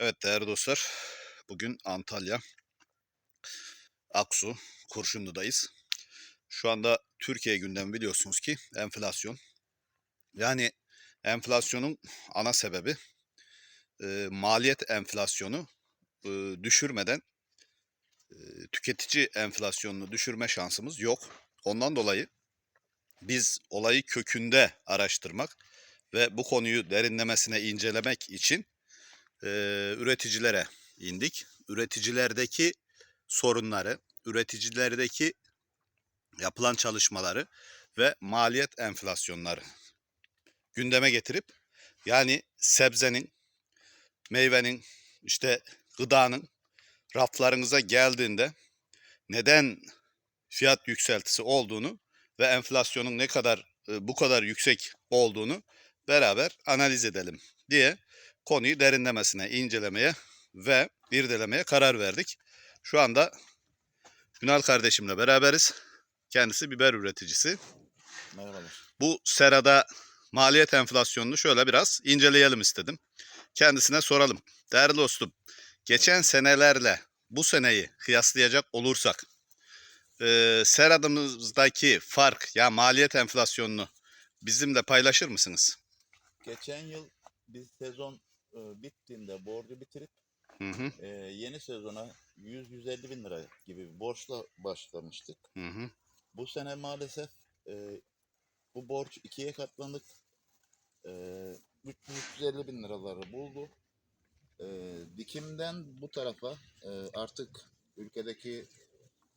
Evet değerli dostlar, bugün Antalya, Aksu, Kurşunlu'dayız. Şu anda Türkiye gündemi biliyorsunuz ki enflasyon. Yani enflasyonun ana sebebi e, maliyet enflasyonu e, düşürmeden e, tüketici enflasyonunu düşürme şansımız yok. Ondan dolayı biz olayı kökünde araştırmak ve bu konuyu derinlemesine incelemek için e, üreticilere indik. Üreticilerdeki sorunları, üreticilerdeki yapılan çalışmaları ve maliyet enflasyonları gündeme getirip yani sebzenin, meyvenin, işte gıdanın raflarınıza geldiğinde neden fiyat yükseltisi olduğunu ve enflasyonun ne kadar bu kadar yüksek olduğunu beraber analiz edelim diye konuyu derinlemesine incelemeye ve irdelemeye karar verdik. Şu anda Ünal kardeşimle beraberiz. Kendisi biber üreticisi. Merhabalar. Bu serada maliyet enflasyonunu şöyle biraz inceleyelim istedim. Kendisine soralım. Değerli dostum, geçen senelerle bu seneyi kıyaslayacak olursak e, seradımızdaki fark ya maliyet enflasyonunu bizimle paylaşır mısınız? Geçen yıl biz sezon e, bittiğinde borcu bitirip Hı hı, e, yeni sezona 100-150 bin lira gibi bir borçla başlamıştık. hı hı. Bu sene maalesef e, bu borç ikiye katlandık. E, 300-350 bin liraları buldu. E, dikimden bu tarafa e, artık ülkedeki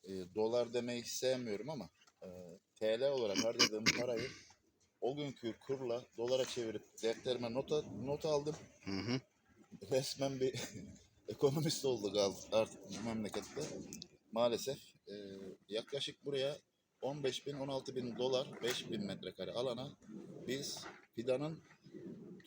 e, dolar demeyi sevmiyorum ama e, TL olarak harcadığım parayı o günkü kurla dolara çevirip defterime not, not aldım. Hı hı. resmen bir ekonomist olduk artık memlekette. Maalesef e, yaklaşık buraya 15 bin 16 bin dolar 5 bin metrekare alana biz fidanın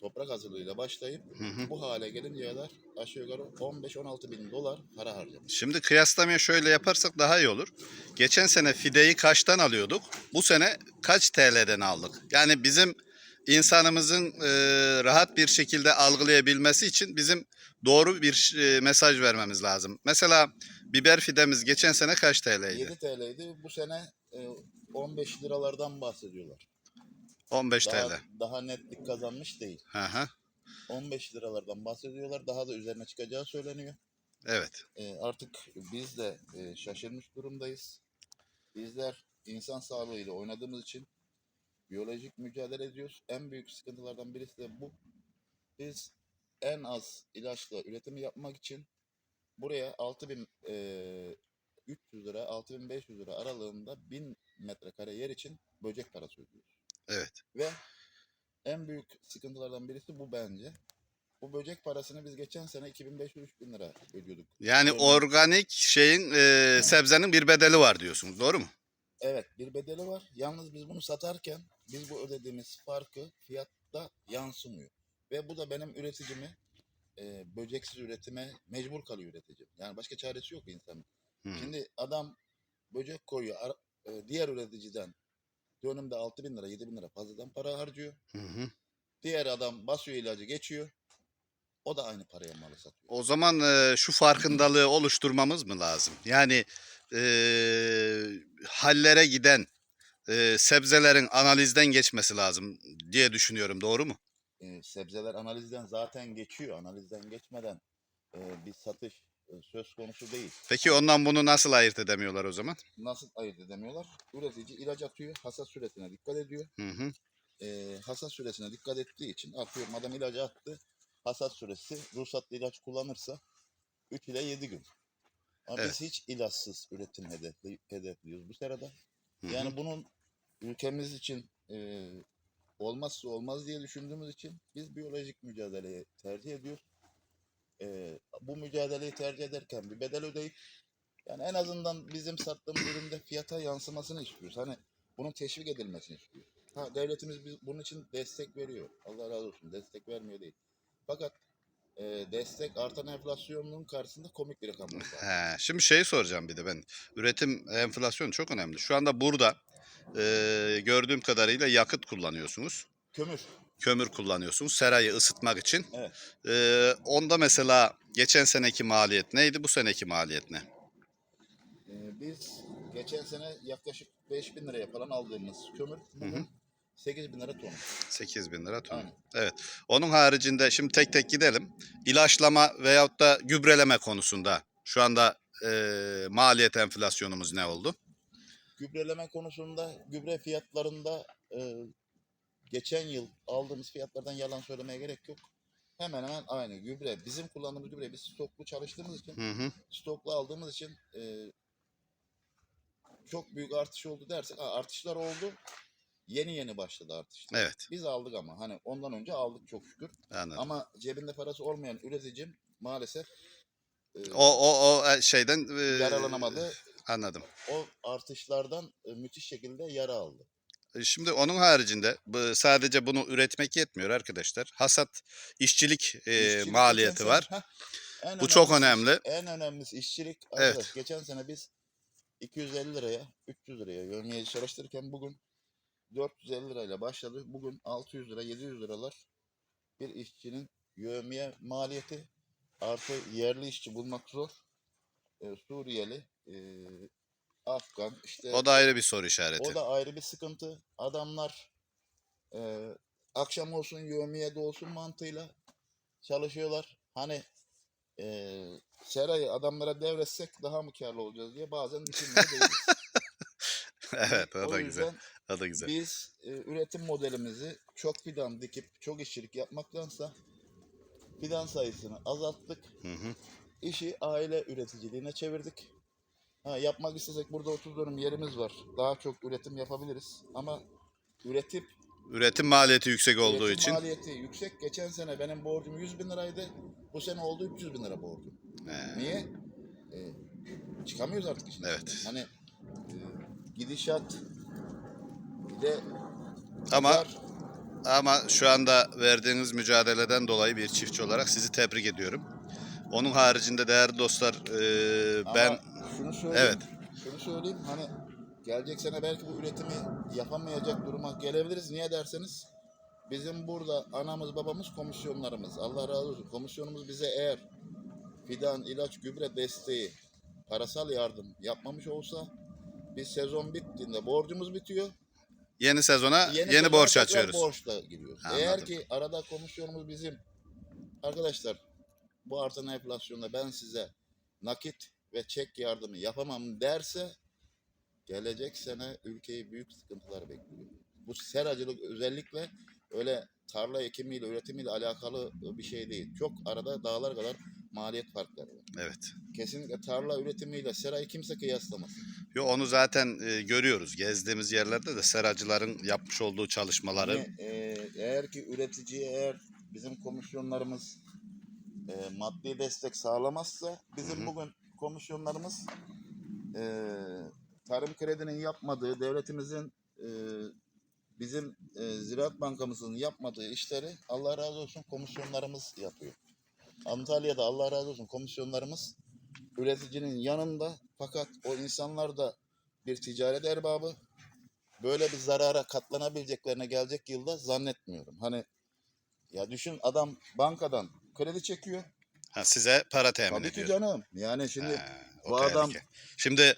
toprak hazırlığıyla başlayıp Hı hı. bu hale gelinceye kadar aşağı yukarı 15-16 bin dolar para harcadık. Şimdi kıyaslamayı şöyle yaparsak daha iyi olur. Geçen sene fideyi kaçtan alıyorduk? Bu sene kaç TL'den aldık? Yani bizim insanımızın e, rahat bir şekilde algılayabilmesi için bizim doğru bir e, mesaj vermemiz lazım. Mesela biber fidemiz geçen sene kaç TL'ydi? 7 TL'ydi. Bu sene e, 15 liralardan bahsediyorlar. 15 Daha, TL. daha netlik kazanmış değil. Hı hı. 15 liralardan bahsediyorlar. Daha da üzerine çıkacağı söyleniyor. Evet. E, artık biz de e, şaşırmış durumdayız. Bizler insan sağlığıyla oynadığımız için biyolojik mücadele ediyoruz. En büyük sıkıntılardan birisi de bu. Biz en az ilaçla üretimi yapmak için buraya 6000 e, 300 lira 6500 lira aralığında 1000 metrekare yer için böcek parası ödüyoruz. Evet. Ve en büyük sıkıntılardan birisi bu bence. Bu böcek parasını biz geçen sene 2500-3000 lira ödüyorduk. Yani Öyle. organik şeyin e, sebzenin bir bedeli var diyorsunuz. Doğru mu? Evet bir bedeli var. Yalnız biz bunu satarken biz bu ödediğimiz farkı fiyatta yansımıyor. Ve bu da benim üreticimi e, böceksiz üretime mecbur kalıyor üreticim. Yani başka çaresi yok insanın. Hı. Şimdi adam böcek koyuyor ar- e, diğer üreticiden dönümde 6 bin lira 7 bin lira fazladan para harcıyor. Hı hı. Diğer adam basıyor ilacı geçiyor. O da aynı paraya malı satıyor. O zaman e, şu farkındalığı oluşturmamız mı lazım? Yani e, hallere giden e, sebzelerin analizden geçmesi lazım diye düşünüyorum. Doğru mu? E, sebzeler analizden zaten geçiyor. Analizden geçmeden e, bir satış söz konusu değil. Peki ondan bunu nasıl ayırt edemiyorlar o zaman? nasıl ayırt edemiyorlar? Üretici ilaç atıyor, hasat süresine dikkat ediyor. Hı hı. Ee, hasat süresine dikkat ettiği için atıyorum adam ilacı attı. Hasat süresi ruhsatlı ilaç kullanırsa 3 ile 7 gün. Ama Evet. biz hiç ilaçsız üretim hedefli, hedefliyoruz bu. Hı hı. Yani bunun ülkemiz için e, olmazsa olmaz diye düşündüğümüz için biz biyolojik mücadeleyi tercih ediyoruz. E, bu mücadeleyi tercih ederken bir bedel ödeyip yani en azından bizim sattığımız üründe fiyata yansımasını istiyoruz. Hani bunun teşvik edilmesini istiyoruz. Ha devletimiz biz bunun için destek veriyor. Allah razı olsun. Destek vermiyor değil. Fakat e, destek artan enflasyonun karşısında komik bir rakam. He, şimdi şeyi soracağım bir de ben. Üretim enflasyonu çok önemli. Şu anda burada e, gördüğüm kadarıyla yakıt kullanıyorsunuz. Kömür. Kömür kullanıyorsunuz serayı ısıtmak için. Evet. Ee, onda mesela geçen seneki maliyet neydi? Bu seneki maliyet ne? Ee, biz geçen sene yaklaşık 5000 liraya falan aldığımız kömür bugün 8000 lira ton. 8 bin lira ton. Aynen. Evet. Onun haricinde şimdi tek tek gidelim. İlaçlama veyahut da gübreleme konusunda şu anda e, maliyet enflasyonumuz ne oldu? Gübreleme konusunda gübre fiyatlarında e, geçen yıl aldığımız fiyatlardan yalan söylemeye gerek yok. Hemen hemen aynı gübre. Bizim kullandığımız gübre biz stoklu çalıştığımız için, Hı hı. stoklu aldığımız için e, çok büyük artış oldu dersek ha, artışlar oldu. Yeni yeni başladı artışlar. Evet. Biz aldık ama hani ondan önce aldık çok şükür. Anladım. Ama cebinde parası olmayan üreticim maalesef e, O o o şeyden e, yaralanamadı. Anladım. O artışlardan e, müthiş şekilde yara aldı. Şimdi onun haricinde sadece bunu üretmek yetmiyor arkadaşlar. Hasat, işçilik, e, İşçilik maliyeti geçen var. Heh, en Bu çok önemli. En önemlisi işçilik. Evet. Arkadaş, geçen sene biz 250 liraya, 300 liraya yövmeyi çalıştırırken bugün 450 lirayla başladı. Bugün 600 lira, 700 liralar bir işçinin yövmeye maliyeti artı yerli işçi bulmak zor. Ee, Suriyeli, e, Afgan, işte O da ayrı bir soru işareti. o da ayrı bir sıkıntı. Adamlar e, akşam olsun yövmiye de olsun mantığıyla çalışıyorlar. Hani e, serayı adamlara devretsek daha mı karlı olacağız diye bazen düşünmüyor değiliz. evet, o o da güzel. O da güzel. biz e, üretim modelimizi çok fidan dikip çok işçilik yapmaktansa fidan sayısını azalttık. Hı hı. İşi aile üreticiliğine çevirdik. Ha, yapmak istesek burada 30 dönüm yerimiz var. Daha çok üretim yapabiliriz. Ama üretip Üretim maliyeti yüksek olduğu üretim için. maliyeti yüksek. Geçen sene benim borcum 100 bin liraydı. Bu sene oldu 300 bin lira borcum. He, Niye? E, çıkamıyoruz artık işin Evet. Hani e, gidişat bir de Ama var. ama şu anda verdiğiniz mücadeleden dolayı bir çiftçi olarak sizi tebrik ediyorum. Onun haricinde değerli dostlar e, Ama ben şunu söyleyeyim. Evet. Şunu söyleyeyim hani gelecek sene belki bu üretimi yapamayacak duruma gelebiliriz. Niye derseniz bizim burada anamız babamız komisyonlarımız. Allah razı olsun. Komisyonumuz bize eğer fidan, ilaç, gübre desteği, parasal yardım yapmamış olsa biz sezon bittiğinde borcumuz bitiyor. yeni sezona yeni, sezona borç açıyoruz. Borçla giriyoruz. Anladım. Eğer ki arada komisyonumuz bizim arkadaşlar bu artan enflasyonda ben size nakit ve çek yardımı yapamam derse gelecek sene ülkeyi büyük sıkıntılar bekliyor. Bu seracılık özellikle öyle tarla ekimiyle üretimiyle alakalı bir şey değil. Çok arada dağlar kadar maliyet farkları var. Evet. Kesinlikle tarla üretimiyle serayı kimse kıyaslamasın. Yo onu zaten e, görüyoruz. Gezdiğimiz yerlerde de seracıların yapmış olduğu çalışmaları. Hani, e, eğer ki üreticiye eğer bizim komisyonlarımız e, maddi destek sağlamazsa bizim Hı hı. bugün komisyonlarımız e, tarım kredinin yapmadığı devletimizin e, bizim e, Ziraat Bankamızın yapmadığı işleri Allah razı olsun komisyonlarımız yapıyor. Antalya'da Allah razı olsun komisyonlarımız üreticinin yanında fakat o insanlar da bir ticaret erbabı böyle bir zarara katlanabileceklerine gelecek yılda zannetmiyorum. Hani ya düşün adam bankadan kredi çekiyor. Ha, size para temin Tabii ki ediyor. canım. Yani şimdi Ha, bu adam tehlike. Şimdi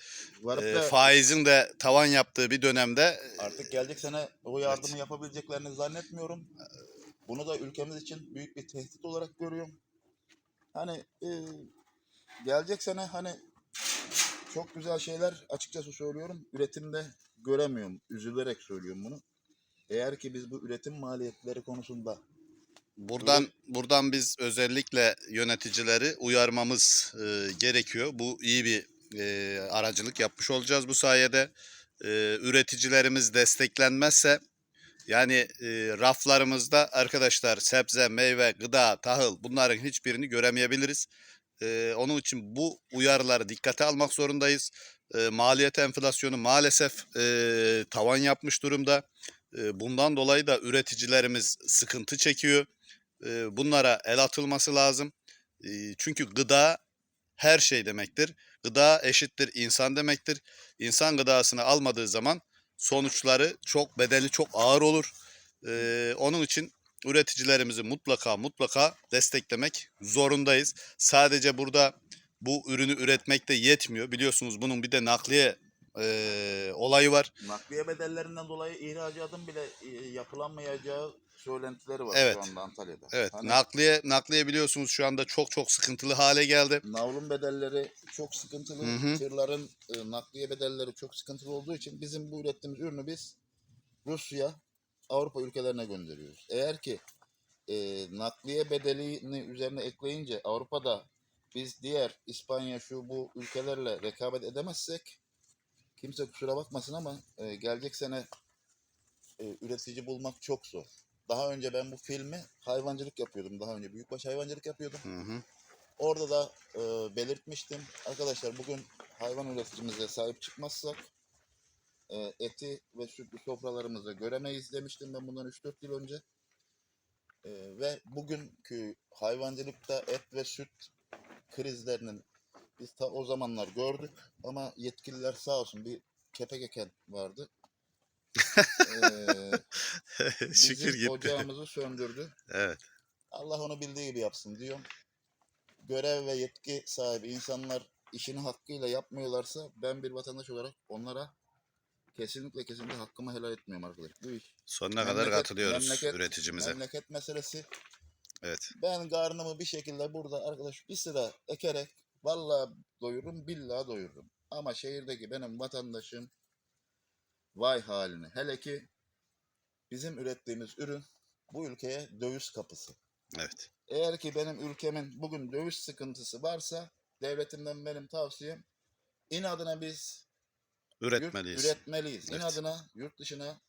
e, faizin de tavan yaptığı bir dönemde e, artık gelecek sene o yardımı yapabileceklerini zannetmiyorum. Bunu da ülkemiz için büyük bir tehdit olarak görüyorum. Hani e, gelecek sene hani çok güzel şeyler açıkçası söylüyorum. Üretimde göremiyorum. Üzülerek söylüyorum bunu. Eğer ki biz bu üretim maliyetleri konusunda Buradan buradan biz özellikle yöneticileri uyarmamız e, gerekiyor. Bu iyi bir e, aracılık yapmış olacağız bu sayede. E, üreticilerimiz desteklenmezse yani e, raflarımızda arkadaşlar sebze, meyve, gıda, tahıl bunların hiçbirini göremeyebiliriz. E, onun için bu uyarıları dikkate almak zorundayız. E, maliyet enflasyonu maalesef e, tavan yapmış durumda. Bundan dolayı da üreticilerimiz sıkıntı çekiyor. E, bunlara el atılması lazım. E, çünkü gıda her şey demektir. Gıda eşittir insan demektir. İnsan gıdasını almadığı zaman sonuçları çok bedeli çok ağır olur. E, onun için üreticilerimizi mutlaka mutlaka desteklemek zorundayız. Sadece burada bu ürünü üretmek de yetmiyor. Biliyorsunuz bunun bir de nakliye eee, olayı var. Nakliye bedellerinden dolayı ihracatın bile e, yapılamayacağı söylentileri var Evet. şu anda Antalya'da. Evet, Hani nakliye nakliye biliyorsunuz şu anda çok çok sıkıntılı hale geldi. Navlun bedelleri çok sıkıntılı. Hı hı. Tırların e, nakliye bedelleri çok sıkıntılı olduğu için bizim bu ürettiğimiz ürünü biz Rusya, Avrupa ülkelerine gönderiyoruz. Eğer ki e, nakliye bedelini üzerine ekleyince Avrupa'da biz diğer İspanya şu bu ülkelerle rekabet edemezsek kimse kusura bakmasın ama e, gelecek sene e, üretici bulmak çok zor. Daha önce ben bu filmi hayvancılık yapıyordum. Daha önce büyükbaş hayvancılık yapıyordum. Hı hı. Orada da e, belirtmiştim. Arkadaşlar bugün hayvan üreticimize sahip çıkmazsak e, eti ve sütlü sofralarımızda göremeyiz demiştim ben bundan 3-4 yıl önce. E, ve bugünkü hayvancılıkta et ve süt krizlerinin biz ta o zamanlar gördük ama yetkililer sağ olsun bir kepek eken vardı. e, Şükür gitti. ocağımızı söndürdü. Evet. Allah onu bildiği gibi yapsın diyorum. Görev ve yetki sahibi insanlar işini hakkıyla yapmıyorlarsa ben bir vatandaş olarak onlara kesinlikle kesinlikle hakkımı helal etmiyorum arkadaş. Bu iş Sonuna kadar Memleket- katılıyoruz memleket- üreticimize. memleket meselesi. Evet. Ben karnımı bir şekilde burada arkadaş bir sıra ekerek vallahi doyururum billahi doyururum. Ama şehirdeki benim vatandaşım vay haline. Hele ki bizim ürettiğimiz ürün bu ülkeye döviz kapısı. Evet. Eğer ki benim ülkemin bugün döviz sıkıntısı varsa devletimden benim tavsiyem inadına biz yurt- Üretmeliyiz. üretmeliyiz. Evet. İnadına yurt dışına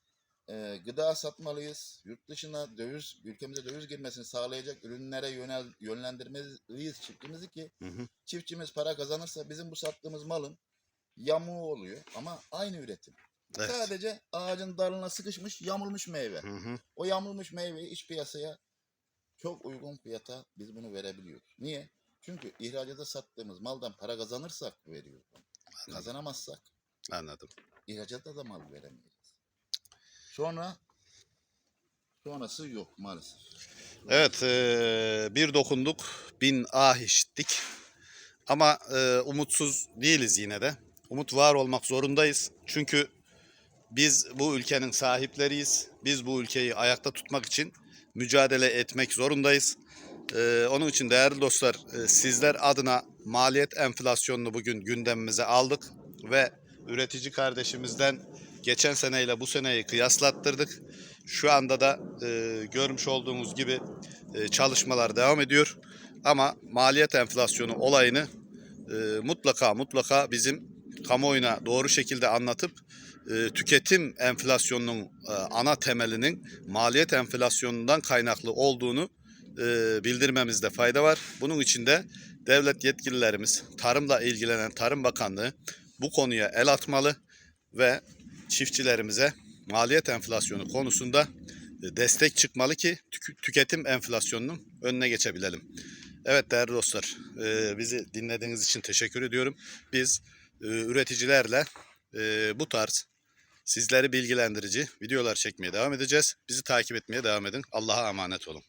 e, gıda satmalıyız. Yurt dışına döviz, ülkemize döviz girmesini sağlayacak ürünlere yönel, yönlendirmeliyiz çiftçimizi ki Hı hı. çiftçimiz para kazanırsa bizim bu sattığımız malın yamuğu oluyor ama aynı üretim. Evet. Sadece ağacın dalına sıkışmış yamulmuş meyve. Hı hı. O yamulmuş meyveyi iç piyasaya çok uygun fiyata biz bunu verebiliyoruz. Niye? Çünkü ihracata sattığımız maldan para kazanırsak veriyoruz. Kazanamazsak Anladım. ihracata da mal veremeyiz. Sonra sonrası yok maalesef. Evet, eee, bir dokunduk, bin ah işittik. Ama eee, umutsuz değiliz yine de. Umut var olmak zorundayız. Çünkü biz bu ülkenin sahipleriyiz. Biz bu ülkeyi ayakta tutmak için mücadele etmek zorundayız. Eee, onun için değerli dostlar, sizler adına maliyet enflasyonunu bugün gündemimize aldık ve üretici kardeşimizden geçen seneyle bu seneyi kıyaslattırdık. Şu anda da eee, görmüş olduğumuz gibi e, çalışmalar devam ediyor. Ama maliyet enflasyonu olayını e, mutlaka mutlaka bizim kamuoyuna doğru şekilde anlatıp e, tüketim enflasyonunun e, ana temelinin maliyet enflasyonundan kaynaklı olduğunu e, bildirmemizde fayda var. Bunun için de devlet yetkililerimiz, tarımla ilgilenen Tarım Bakanlığı bu konuya el atmalı ve çiftçilerimize maliyet enflasyonu konusunda e, destek çıkmalı ki tük- tüketim enflasyonunun önüne geçebilelim. Evet değerli dostlar, e, bizi dinlediğiniz için teşekkür ediyorum. Biz e, üreticilerle bu tarz sizleri bilgilendirici videolar çekmeye devam edeceğiz. Bizi takip etmeye devam edin. Allah'a emanet olun.